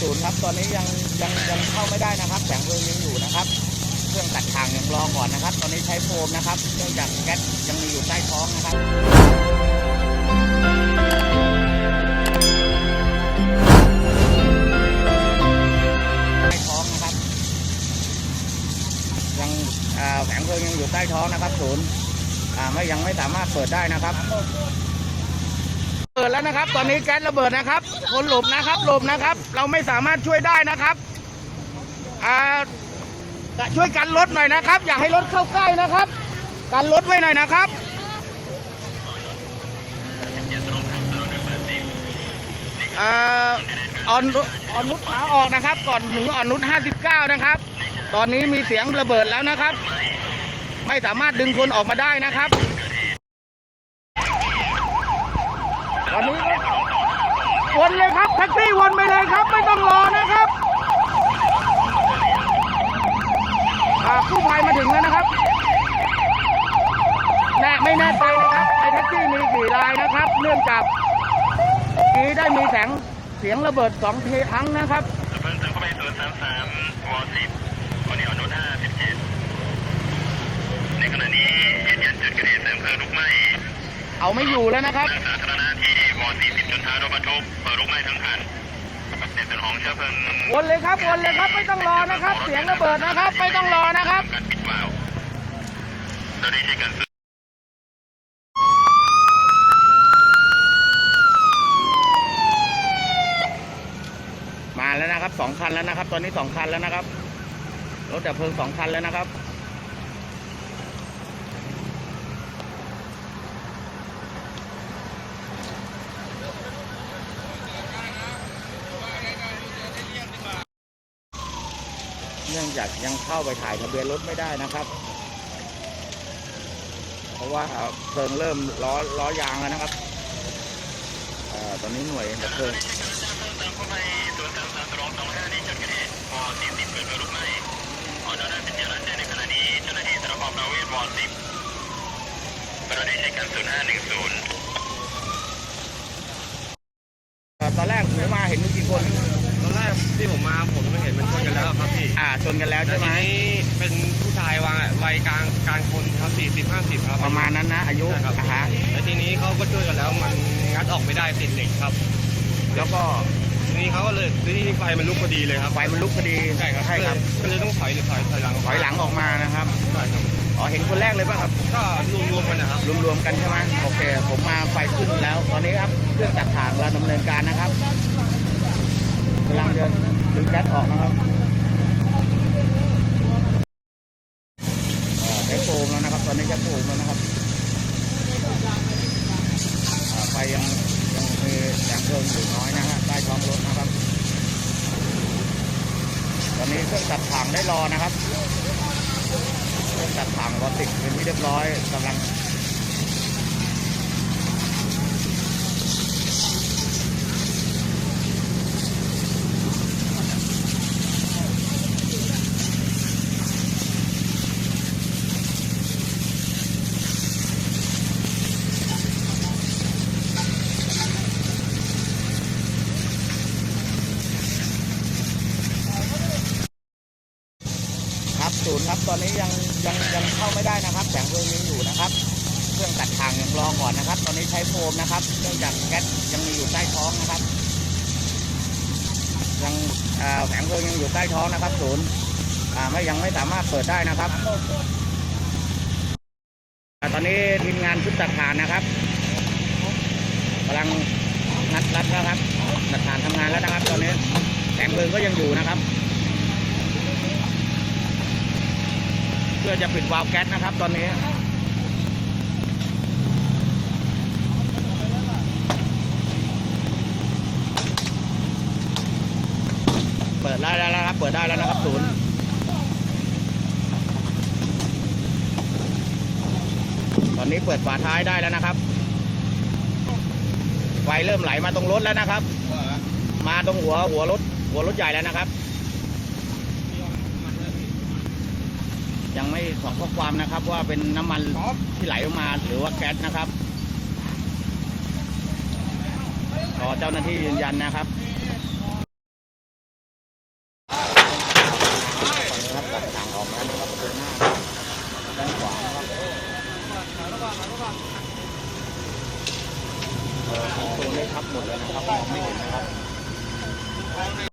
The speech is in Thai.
ศูนย์ครับตอนนี้ยังยังยังเข้าไม่ได้นะครับแสงเพลิงยังอยู่นะครับ เครื่องตัดทางยังรอก่อนนะครับ ตอนนี้ใช้โฟมนะครับเนื่องจากแก๊สยังมีอยู่ใต้ท้องนะครับใต้ท้องนะครับ ยังแสงเพลิงยังอยู่ใต้ท้องนะครับศูนย์ไม่ยังไม่สามารถเปิดได้นะครับ เปิดแล้วนะครับ ตอนนี้แก๊สระเบิดนะครับ คนหลบนะครับ หลบนะครับ เราไม่สามารถช่วยได้นะครับอ่าช่วยกันรถหน่อยนะครับ อย่าให้รถเข้าใกล้นะครับ กันรถไว้หน่อยนะครับอ่าอ่อนอ่อนนุชขาออกนะครับ ก่อนถึงอ่อนนุช59 นะครับ ตอนนี้มีเสียงระเบิดแล้วนะครับ ไม่สามารถดึงคนออกมาได้นะครับ ตอนนี้ก็ วนเลยครับแท็กซี่วนไปเลยครับ ไม่ต้องรอนะครับอ่ากู้ภัยมาถึงแล้วนะครับแน่ไม่แน่ใจนะครับในแท็กซี่มีกี่รายนะครับ เนื่องจากเมื่อกี้ได้มีแสงเสียงระเบิดสองเทครั้งนะครับเพิ่มเติมเข้าไปศูนย์สามสามวสิบคนนี้อนุห้าสิบเจ็ดในขณะนี้ยืนยันจุดเกิดเหตุเติมเพลิงลุกไหม้เอาไม่อยู่แล้วนะครับทางสาธารณะที่วสี่สิบ จนท้ายรถบรรทุกเพลิงลุกไหม้ทั้งคันในส่วนของเชื้อเพลิงวนเลยครับวนเลยครับไม่ต้องรอนะครับ เสียงระเบิดนะครับ ไม่ต้องรอนะครับการปิดวาล์วเราได้ใช้การซื้อมาแล้วนะครับสองคันแล้วนะครับ ตอนนี้สองคันแล้วนะครับรถดับเพลิงสองคันแล้วนะครับ เนื่องจากยังเข้าไปถ่ายทะเบียนรถไม่ได้นะครับ เพราะว่าเพลิงเริ่มล้อล้อยางแล้วนะครับอตอนนี้หน่วยดับเพลิงเพิ่มเติมเข้าไปศูนย์สามสามสองสองห้านี่จุดกิดเหตุวสี่สิบเพลิงลุกไหม้อนุห้าสิบเจ็ดรันแจ้งในขณะนี้เจ้าหน้าที่สรพประเวศวสิบเราได้ใช้การศูนย์ห้าหนึ่งศูนย์เอ่อตอนแรกผมมาเห็นมีกี่คน รกที่ผมมาผมไม่เห็นมันชนกันแล้วครับพี่อ่าชนกันแล้วแล้วใช่ไหมทีนี้เป็นผู้ชายวางวัยกลางกลางคนครับสี่สิบห้าสิบครับประมาณนั้นนะ อายุใช่ครับอ่าฮะแล้วทีนี้เขาก็ช่วยกันแล้วมันงัดออกไม่ได้ติดเหล็กครับแล้วก็ทีนี้เขาก็เลยทีนี้ไฟมันลุกพอดีเลยครับไฟมันลุกพอดีใช่ครับใช่ครับก็เลยต้องถอยหรือถอยถอยหลังถอยหลังออกมานะครับใช่ครับอ๋อเห็นคนแรกเลยป่ะครับก็รวมๆกันนะครับ รวมๆกันใช่ไหมโอเค ผมมาไฟขึ้นแล้ว ตอนนี้ครับเครื่องตัดถ่างเราดำเนินการนะครับ กำลังเดินดึงแก๊สออกนะครับเอ่อใช้โฟมแล้วนะครับ ตอนนี้ใช้โฟมแล้วนะครับไฟยังยังมีแสงเพลิงอยู่น้อยนะฮะใต้ท้องรถนะครับ ตอนนี้เครื่องตัดถ่างได้รอนะครับเครื่องตัดถ่างรอติดเป็นที่เรียบร้อยกำลัง ครับศูนย์ครับ ตอนนี้ยังยังยังเข้าไม่ได้นะครับแสงเพลิงยังอยู่นะครับ เครื่องตัดทางยังรอก่อนนะครับ ตอนนี้ใช้โฟมนะครับเนื่องจากแก๊สยังมีอยู่ใต้ท้องนะครับ ยังแสงเพลิงยังอยู่ใต้ท้องนะครับศูนย์ไม่ยังไม่สามารถเปิดได้นะครับตอนนี้ทีมงานชุดตัดทานนะครับกำลังงัดรัดแล้วครับตัดทานทำงานแล้วนะครับ ตอนนี้แสงเพลิงก็ยังอยู่นะครับ เพื่อจะปิดวาล์วแก๊สนะครับตอนนี้เปิดได้แล้วนะครับ เปิดได้แล้วนะครับศูนย์ตอนนี้เปิดฝาท้ายได้แล้วนะครับ ไฟเริ่มไหลมาตรงรถแล้วนะครับ มาตรงหัวหัวรถหัวรถใหญ่แล้วนะครับ ยังไม่ขอข้อความนะครับ ว่าเป็นน้ำมันที่ไหลออกมาหรือว่าแก๊สนะครับรอเจ้าหน้าที่ยืนยันนะครับตัวไม่ทับหมดเลยนะครับไม่เห็นนะครับ